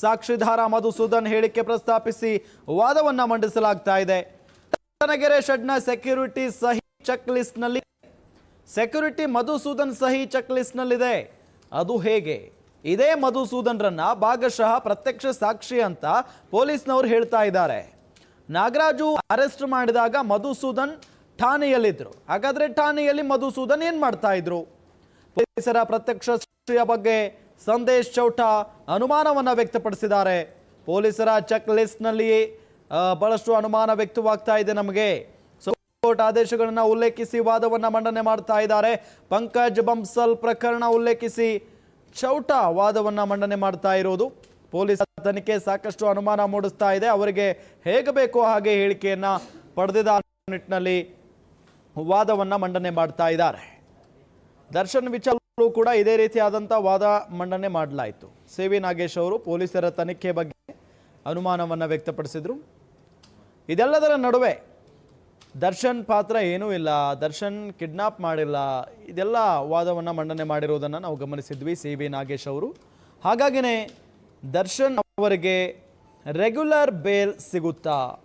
ಸಾಕ್ಷಿದಾರ ಮಧುಸೂದನ್ ಹೇಳಿಕೆ ಪ್ರಸ್ತಾಪಿಸಿ ವಾದವನ್ನ ಮಂಡಿಸಲಾಗ್ತಾ ಇದೆ. ದಾವಣಗೆರೆ ಶೆಡ್ನ ಸೆಕ್ಯೂರಿಟಿ ಸಹಿ ಚೆಕ್ ಲಿಸ್ಟ್ನಲ್ಲಿ ಸೆಕ್ಯೂರಿಟಿ ಮಧುಸೂದನ್ ಸಹಿ ಚೆಕ್ ಲಿಸ್ಟ್ನಲ್ಲಿದೆ ಅದು ಹೇಗೆ? ಇದೇ ಮಧುಸೂದನ್ರನ್ನ ಭಾಗಶಃ ಪ್ರತ್ಯಕ್ಷ ಸಾಕ್ಷಿ ಅಂತ ಪೊಲೀಸ್ನವರು ಹೇಳ್ತಾ ಇದ್ದಾರೆ. ನಾಗರಾಜು ಅರೆಸ್ಟ್ ಮಾಡಿದಾಗ ಮಧುಸೂದನ್ ಠಾಣೆಯಲ್ಲಿದ್ರು. ಹಾಗಾದ್ರೆ ಠಾಣೆಯಲ್ಲಿ ಮಧುಸೂದನ್ ಏನ್ ಮಾಡ್ತಾ ಇದ್ರು? ಪೊಲೀಸರ ಪ್ರತ್ಯಕ್ಷ ಸಾಕ್ಷಿಯ ಬಗ್ಗೆ ಸಂದೇಶ್ ಚೌಟ ಅನುಮಾನವನ್ನು ವ್ಯಕ್ತಪಡಿಸಿದ್ದಾರೆ. ಪೊಲೀಸರ ಚೆಕ್ ಲಿಸ್ಟ್ನಲ್ಲಿ ಬಹಳಷ್ಟು ಅನುಮಾನ ವ್ಯಕ್ತವಾಗ್ತಾ ಇದೆ ನಮಗೆ. ಕೋರ್ಟ್ ಆದೇಶಗಳನ್ನು ಉಲ್ಲೇಖಿಸಿ ವಾದವನ್ನು ಮಂಡನೆ ಮಾಡ್ತಾ ಇದ್ದಾರೆ. ಪಂಕಜ್ ಬಂಸಲ್ ಪ್ರಕರಣ ಉಲ್ಲೇಖಿಸಿ ಚೌಟ ವಾದವನ್ನು ಮಂಡನೆ ಮಾಡ್ತಾ ಇರೋದು. ಪೊಲೀಸ್ ತನಿಖೆ ಸಾಕಷ್ಟು ಅನುಮಾನ ಮೂಡಿಸ್ತಾ ಇದೆ. ಅವರಿಗೆ ಹೇಗೆ ಬೇಕೋ ಹಾಗೆ ಹೇಳಿಕೆಯನ್ನ ಪಡೆದಿದ್ದ ನಿಟ್ಟಿನಲ್ಲಿ ವಾದವನ್ನು ಮಂಡನೆ ಮಾಡ್ತಾ ಇದ್ದಾರೆ. ದರ್ಶನ್ ವಿಚಾರಲ್ಲೂ ಕೂಡ ಇದೇ ರೀತಿಯಾದಂಥ ವಾದ ಮಂಡನೆ ಮಾಡಲಾಯಿತು. ಸಿ. ವಿ. ನಾಗೇಶ್ ಅವರು ಪೊಲೀಸರ ತನಿಖೆ ಬಗ್ಗೆ ಅನುಮಾನವನ್ನು ವ್ಯಕ್ತಪಡಿಸಿದರು. ಇದೆಲ್ಲದರ ನಡುವೆ ದರ್ಶನ್ ಪಾತ್ರ ಏನೂ ಇಲ್ಲ, ದರ್ಶನ್ ಕಿಡ್ನಾಪ್ ಮಾಡಿಲ್ಲ, ಇದೆಲ್ಲ ವಾದವನ್ನು ಮಂಡನೆ ಮಾಡಿರೋದನ್ನು ನಾವು ಗಮನಿಸಿದ್ವಿ ಸಿ. ವಿ. ನಾಗೇಶ್ ಅವರು. ಹಾಗಾಗಿನೇ ದರ್ಶನ್ ಅವರಿಗೆ ರೆಗ್ಯುಲರ್ ಬೇಲ್ ಸಿಗುತ್ತಾ?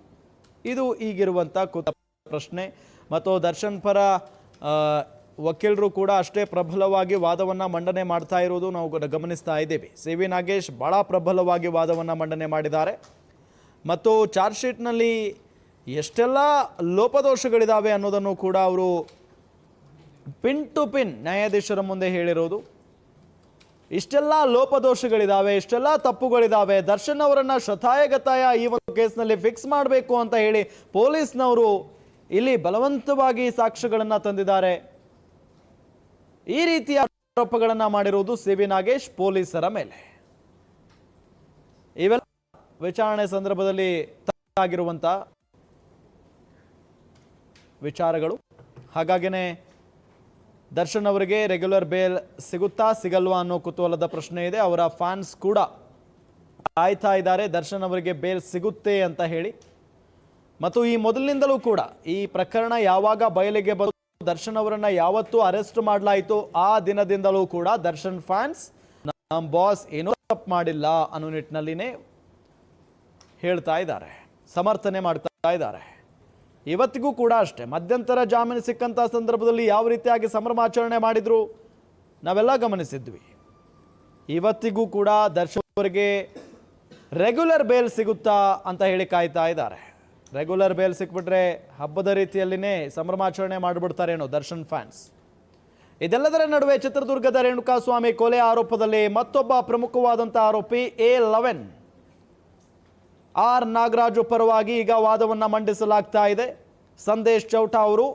ಇದು ಈಗಿರುವಂಥ ಕುತ ಪ್ರಶ್ನೆ. ಮತ್ತು ದರ್ಶನ್ ಪರ ವಕೀಲರು ಕೂಡ ಅಷ್ಟೇ ಪ್ರಬಲವಾಗಿ ವಾದವನ್ನು ಮಂಡನೆ ಮಾಡ್ತಾ ಇರೋದು ನಾವು ಗಮನಿಸ್ತಾ ಇದ್ದೀವಿ. ಸಿ. ವಿ. ನಾಗೇಶ್ ಭಾಳ ಪ್ರಬಲವಾಗಿ ವಾದವನ್ನು ಮಂಡನೆ ಮಾಡಿದ್ದಾರೆ. ಮತ್ತು ಚಾರ್ಜ್ ಶೀಟ್ನಲ್ಲಿ ಎಷ್ಟೆಲ್ಲ ಲೋಪದೋಷಗಳಿದ್ದಾವೆ ಅನ್ನೋದನ್ನು ಕೂಡ ಅವರು ಪಿನ್ ಟು ಪಿನ್ ನ್ಯಾಯಾಧೀಶರ ಮುಂದೆ ಹೇಳಿರೋದು. ಇಷ್ಟೆಲ್ಲ ಲೋಪದೋಷಗಳಿದ್ದಾವೆ ಇಷ್ಟೆಲ್ಲ ತಪ್ಪುಗಳಿದ್ದಾವೆ ದರ್ಶನ್ ಅವರನ್ನು ಶತಾಯಗತಾಯ ಈ ಒಂದು ಕೇಸ್ನಲ್ಲಿ ಫಿಕ್ಸ್ ಮಾಡಬೇಕು ಅಂತ ಹೇಳಿ ಪೊಲೀಸ್ನವರು ಇಲ್ಲಿ ಬಲವಂತವಾಗಿ ಸಾಕ್ಷ್ಯಗಳನ್ನು ತಂದಿದ್ದಾರೆ. ಈ ರೀತಿಯ ಆರೋಪಗಳನ್ನ ಮಾಡಿರುವುದು ಸಿ ವಿ ನಾಗೇಶ್ ಪೊಲೀಸರ ಮೇಲೆ. ಇವೆಲ್ಲ ವಿಚಾರಣೆ ಸಂದರ್ಭದಲ್ಲಿ ಆಗಿರುವಂತ ವಿಚಾರಗಳು. ಹಾಗಾಗಿನೇ ದರ್ಶನ್ ಅವರಿಗೆ ರೆಗ್ಯುಲರ್ ಬೇಲ್ ಸಿಗುತ್ತಾ ಸಿಗಲ್ವಾ ಅನ್ನೋ ಕುತೂಹಲದ ಪ್ರಶ್ನೆ ಇದೆ. ಅವರ ಫ್ಯಾನ್ಸ್ ಕೂಡ ಕಾಯ್ತಾ ಇದ್ದಾರೆ, ದರ್ಶನ್ ಅವರಿಗೆ ಬೇಲ್ ಸಿಗುತ್ತೆ ಅಂತ ಹೇಳಿ. ಮತ್ತು ಈ ಮೊದಲಿನಿಂದಲೂ ಕೂಡ ಈ ಪ್ರಕರಣ ಯಾವಾಗ ಬಯಲಿಗೆ ಬಂದು ದರ್ಶನ್ ಅವರನ್ನ ಯಾವತ್ತು ಅರೆಸ್ಟ್ ಮಾಡಲಾಯಿತು. ಆ ದಿನದಿಂದಲೂ ಕೂಡ ದರ್ಶನ್ ಫ್ಯಾನ್ಸ್ ನಮ್ಮ ಬಾಸ್ ಏನೂ ತಪ್ಪು ಮಾಡಿಲ್ಲ ಅನ್ನೋ ನಿಟ್ಟಿನಲ್ಲಿನೇ ಹೇಳ್ತಾ ಇದ್ದಾರೆ, ಸಮರ್ಥನೆ ಮಾಡ್ತಾ ಇದ್ದಾರೆ. ಇವತ್ತಿಗೂ ಕೂಡ ಅಷ್ಟೇ, ಮಧ್ಯಂತರ ಜಾಮೀನು ಸಿಕ್ಕಂಥ ಸಂದರ್ಭದಲ್ಲಿ ಯಾವ ರೀತಿಯಾಗಿ ಸಂಭ್ರಮಾಚರಣೆ ಮಾಡಿದ್ರು ನಾವೆಲ್ಲ ಗಮನಿಸಿದ್ವಿ. ಇವತ್ತಿಗೂ ಕೂಡ ದರ್ಶನ್ ಅವರಿಗೆ ರೆಗ್ಯುಲರ್ ಬೇಲ್ ಸಿಗುತ್ತಾ ಅಂತ ಹೇಳಿ ಕಾಯ್ತಾ ಇದ್ದಾರೆ. ರೆಗ್ಯುಲರ್ ಬೇಲ್ ಸಿಕ್ಬಿಟ್ರೆ ಹಬ್ಬದ ರೀತಿಯಲ್ಲಿನೇ ಸಂಭ್ರಮಾಚರಣೆ ಮಾಡಿಬಿಡ್ತಾರೇನೋ ದರ್ಶನ್ ಫ್ಯಾನ್ಸ್. ಇದೆಲ್ಲದರ ನಡುವೆ ಚಿತ್ರದುರ್ಗದ ರೇಣುಕಾಸ್ವಾಮಿ ಕೊಲೆ ಆರೋಪದಲ್ಲಿ ಮತ್ತೊಬ್ಬ ಪ್ರಮುಖವಾದಂಥ ಆರೋಪಿ ಎ ಲೆವೆನ್. ಆರ್ ನಾಗರಾಜು ಪರವಾಗಿ ಈಗ ವಾದವನ್ನ ಮಂಡಿಸಲಾಗ್ತಾ ಇದೆ. ಸಂದೇಶ್ ಚೌಟಾ ಅವರು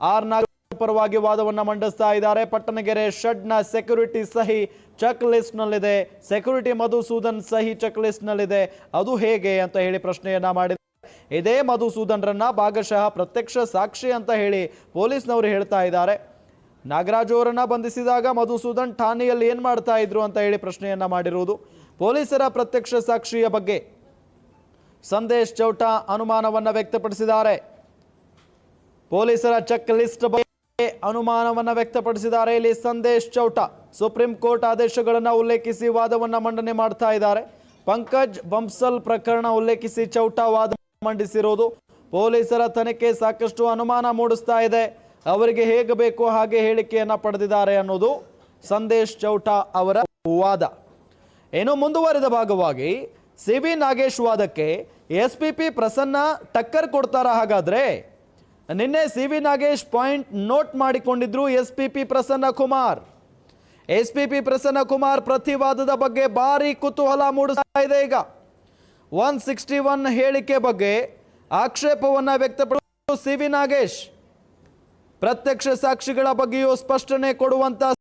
ಆರ್ ನಾಗರಾಜು ಪರವಾಗಿ ವಾದವನ್ನ ಮಂಡಿಸ್ತಾ ಇದ್ದಾರೆ. ಪಟ್ಟಣಗೆರೆ ಶೆಡ್ನ ಸೆಕ್ಯೂರಿಟಿ ಸಹಿ ಚೆಕ್ ಲಿಸ್ಟ್ನಲ್ಲಿದೆ ಸೆಕ್ಯೂರಿಟಿ ಮಧುಸೂದನ್ ಸಹಿ ಚೆಕ್ ಲಿಸ್ಟ್ನಲ್ಲಿದೆ ಅದು ಹೇಗೆ ಅಂತ ಹೇಳಿ ಪ್ರಶ್ನೆಯನ್ನ ಮಾಡಿದ್ದಾರೆ ಇದೇ ಮಧುಸೂದನ್ರನ್ನ ಭಾಗಶಃ ಪ್ರತ್ಯಕ್ಷ ಸಾಕ್ಷಿ ಅಂತ ಹೇಳಿ ಪೊಲೀಸ್ನವರು ಹೇಳ್ತಾ ಇದ್ದಾರೆ. ನಾಗರಾಜು ಅವರನ್ನ ಬಂಧಿಸಿದಾಗ ಮಧುಸೂದನ್ ಠಾಣೆಯಲ್ಲಿ ಏನ್ ಮಾಡ್ತಾ ಇದ್ರು ಅಂತ ಹೇಳಿ ಪ್ರಶ್ನೆಯನ್ನ ಮಾಡಿರುವುದು. ಪೊಲೀಸರ ಪ್ರತ್ಯಕ್ಷ ಸಾಕ್ಷಿಯ ಬಗ್ಗೆ ಸಂದೇಶ್ ಚೌಟ ಅನುಮಾನವನ್ನ ವ್ಯಕ್ತಪಡಿಸಿದ್ದಾರೆ. ಪೊಲೀಸರ ಚೆಕ್ ಲಿಸ್ಟ್ ಬಗ್ಗೆ ಅನುಮಾನವನ್ನ ವ್ಯಕ್ತಪಡಿಸಿದ್ದಾರೆ. ಇಲ್ಲಿ ಸಂದೇಶ್ ಚೌಟ ಸುಪ್ರೀಂ ಕೋರ್ಟ್ ಆದೇಶಗಳನ್ನ ಉಲ್ಲೇಖಿಸಿ ವಾದವನ್ನ ಮಂಡನೆ ಮಾಡ್ತಾ ಇದ್ದಾರೆ. ಪಂಕಜ್ ಬಂಸಲ್ ಪ್ರಕರಣ ಉಲ್ಲೇಖಿಸಿ ಚೌಟ ವಾದ ಮಂಡಿಸಿರೋದು. ಪೊಲೀಸರ ತನಿಖೆ ಸಾಕಷ್ಟು ಅನುಮಾನ ಮೂಡಿಸ್ತಾ ಇದೆ. ಅವರಿಗೆ ಹೇಗೆ ಬೇಕೋ ಹಾಗೆ ಹೇಳಿಕೆಯನ್ನ ಪಡೆದಿದ್ದಾರೆ ಅನ್ನೋದು ಸಂದೇಶ್ ಚೌಟ ಅವರ ವಾದ. ಏನು ಮುಂದುವರೆದ ಭಾಗವಾಗಿ ಸಿ ವಿ ನಾಗೇಶ್ ವಾದಕ್ಕೆ ಎಸ್ ಪಿ ಪಿ ಪ್ರಸನ್ನ ಟಕ್ಕರ್ ಕೊಡ್ತಾರ ಹಾಗಾದ್ರೆ? ನಿನ್ನೆ C V Nagesh point note ಮಾಡಿಕೊಂಡಿದ್ರು S P P Prasanna Kumar. S P P Prasanna Kumar ಪ್ರತಿವಾದದ ಬಗ್ಗೆ ಭಾರಿ ಕುತೂಹಲ ಮೂಡಿಸ್ತಾ ಇದೆ ಈಗ. ಒನ್ ಸಿಕ್ಸ್ಟಿ ಒನ್ ಹೇಳಿಕೆ ಬಗ್ಗೆ ಆಕ್ಷೇಪವನ್ನ ವ್ಯಕ್ತಪಡಿಸಿದರು ಸಿ ವಿ ನಾಗೇಶ್. ಪ್ರತ್ಯಕ್ಷ ಸಾಕ್ಷಿಗಳ ಬಗ್ಗೆಯೂ ಸ್ಪಷ್ಟನೆ ಕೊಡುವಂತ